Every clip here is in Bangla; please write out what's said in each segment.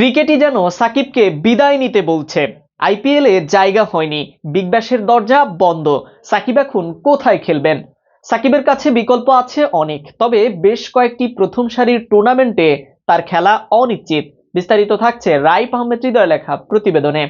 ক্রিকেটই যেন সাকিবকে বিদায় নিতে বলছে। আইপিএলে জায়গা হয়নি। বিগ ব্যাশের দরজা বন্ধ। সাকিব এখন কোথায় খেলবেন? সাকিবের কাছে বিকল্প আছে অনেক, তবে বেশ কয়েকটি প্রথম সারির টুর্নামেন্টে তার খেলা অনিশ্চিত। বিস্তারিত থাকছে রাইফ আহমেদ হৃদয় লেখা প্রতিবেদনে।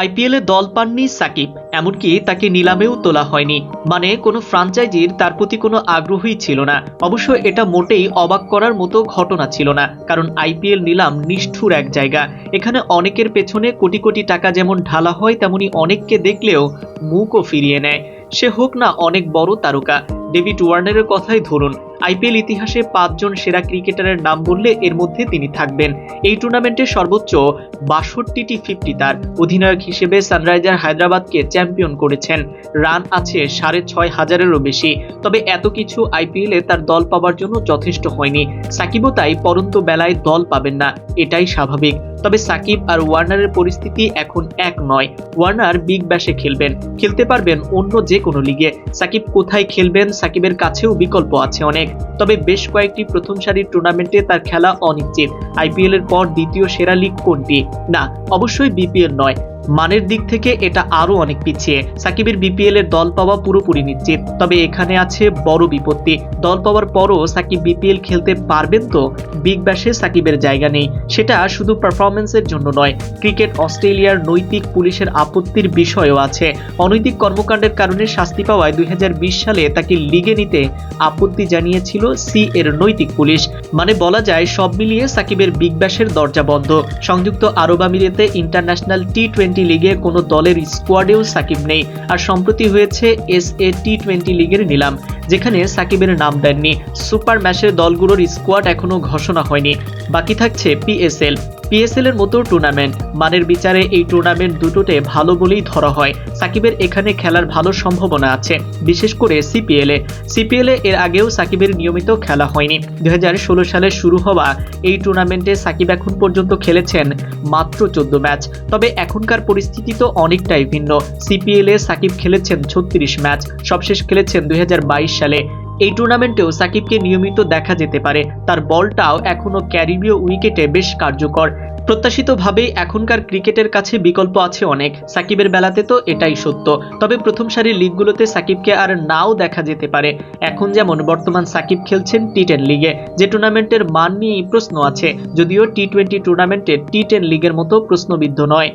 আইপিএলে দল পাননি সাকিব, এমনকি তাকে নিলামেও তোলা হয়নি। মানে কোনো ফ্রাঞ্চাইজির তার প্রতি কোনো আগ্রহই ছিল না। অবশ্য এটা মোটেই অবাক করার মতো ঘটনা ছিল না, কারণ আইপিএল নিলাম নিষ্ঠুর এক জায়গা। এখানে অনেকের পেছনে কোটি কোটি টাকা যেমন ঢালা হয়, তেমনি অনেককে দেখলেও মুখও ফিরিয়ে নেয়। সে হোক না অনেক বড় তারকা ডেভিড ওয়ার্নারের কথাই ধরুন। আইপিএল ইতিহাসে পাঁচজন সেরা ক্রিকেটারের নাম বললে এর মধ্যে তিনি থাকবেন। এই টুর্নামেন্টে সর্বোচ্চ বাষট্টিটি ফিফটি তার অধিনায়ক হিসেবে সানরাইজার হায়দ্রাবাদকে চ্যাম্পিয়ন করেছেন। রান আছে সাড়ে ছয় হাজারেরও বেশি। তবে এত কিছু আইপিএলে তার দল পাওয়ার জন্য যথেষ্ট হয়নি। সাকিবও তাই পরন্ত বেলায় দল পাবেন না। এটাই স্বাভাবিক। তবে সাকিব আর ওয়ার্নারের পরিস্থিতি এখন এক নয়। ওয়ার্নার বিগ ব্যাশে খেলবেন, খেলতে পারবেন অন্য যে কোনো লিগে। সাকিব কোথায় খেলবেন সাকিবের কাছেও বিকল্প আছে অনেক। তবে বেশ কয়েকটি প্রথম সারির টুর্নামেন্টে তার খেলা অনিশ্চিত। আইপিএল এর পর দ্বিতীয় সেরা লিগ কোনটি? না, অবশ্যই বিপিএল নয়। মানের দিক থেকে এটা আরও অনেক পিছিয়ে। সাকিবের বিপিএল এর দল পাওয়া পুরোপুরি নিশ্চিত। তবে এখানে আছে বড় বিপত্তি। দল পাওয়ার পরও সাকিব বিপিএল খেলতে পারবেন তো? বিগ ব্যাশে সাকিবের জায়গা নেই। সেটা শুধু পারফরমেন্সের জন্য নয়, ক্রিকেট অস্ট্রেলিয়ার নৈতিক পুলিশের আপত্তির বিষয়ও আছে। অনৈতিক কর্মকাণ্ডের কারণে শাস্তি পাওয়ায় দুই হাজার বিশ সালে তাকে লিগে নিতে আপত্তি জানিয়েছিল সি এর নৈতিক পুলিশ। মানে বলা যায় সব মিলিয়ে সাকিবের বিগ ব্যাশের দরজা বন্ধ। সংযুক্ত আরব আমিরাতে ইন্টারন্যাশনাল টি টোয়েন্টি লিগে কোনো দলের স্কোয়াডেও সাকিব নেই। আর সম্প্রতি হয়েছে এস এ টি টোয়েন্টি লিগের নিলাম, যেখানে সাকিবের নাম দেননি। সুপার ম্যাচের দলগুলোর স্কোয়াড এখনও ঘোষণা হয়নি। বাকি থাকছে পিএসএল পিএসএল এর মতো টুর্নামেন্ট মানের বিচারে এই টুর্নামেন্ট দুটোতে ভালো বলেই ধরা হয়। সাকিবের এখানে খেলার ভালো সম্ভাবনা আছে, বিশেষ করে সিপিএল এ। সিপিএল এ এর আগেও সাকিবের নিয়মিত খেলা হয়নি। দুই হাজার ষোলো সালে শুরু হওয়া এই টুর্নামেন্টে সাকিব এখন পর্যন্ত খেলেছেন মাত্র চোদ্দ ম্যাচ। তবে এখনকার পরিস্থিতি তো অনেকটাই ভিন্ন। সিপিএল এ সাকিব খেলেছেন ছত্রিশ ম্যাচ, সবশেষ খেলেছেন দুই হাজার বাইশ সালে। এই টুর্নামেন্টেও সাকিবকে নিয়মিত দেখা যেতে পারে। তার বলটাও এখনও ক্যারিবীয় উইকেটে বেশ কার্যকর। প্রত্যাশিতভাবেই এখনকার ক্রিকেটের কাছে বিকল্প আছে অনেক। সাকিবের বেলাতে তো এটাই সত্য। তবে প্রথম সারির লিগগুলোতে সাকিবকে আর নাও দেখা যেতে পারে। এখন যেমন বর্তমান সাকিব খেলছেন টি টেন লিগে। যে টুর্নামেন্টের মান নিয়েই প্রশ্ন আছে। যদিও টি টোয়েন্টি টুর্নামেন্টে টি টেন লিগের মতো প্রশ্নবিদ্ধ নয়।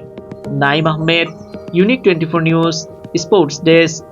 Naim Ahmed unique twenty four news sports desk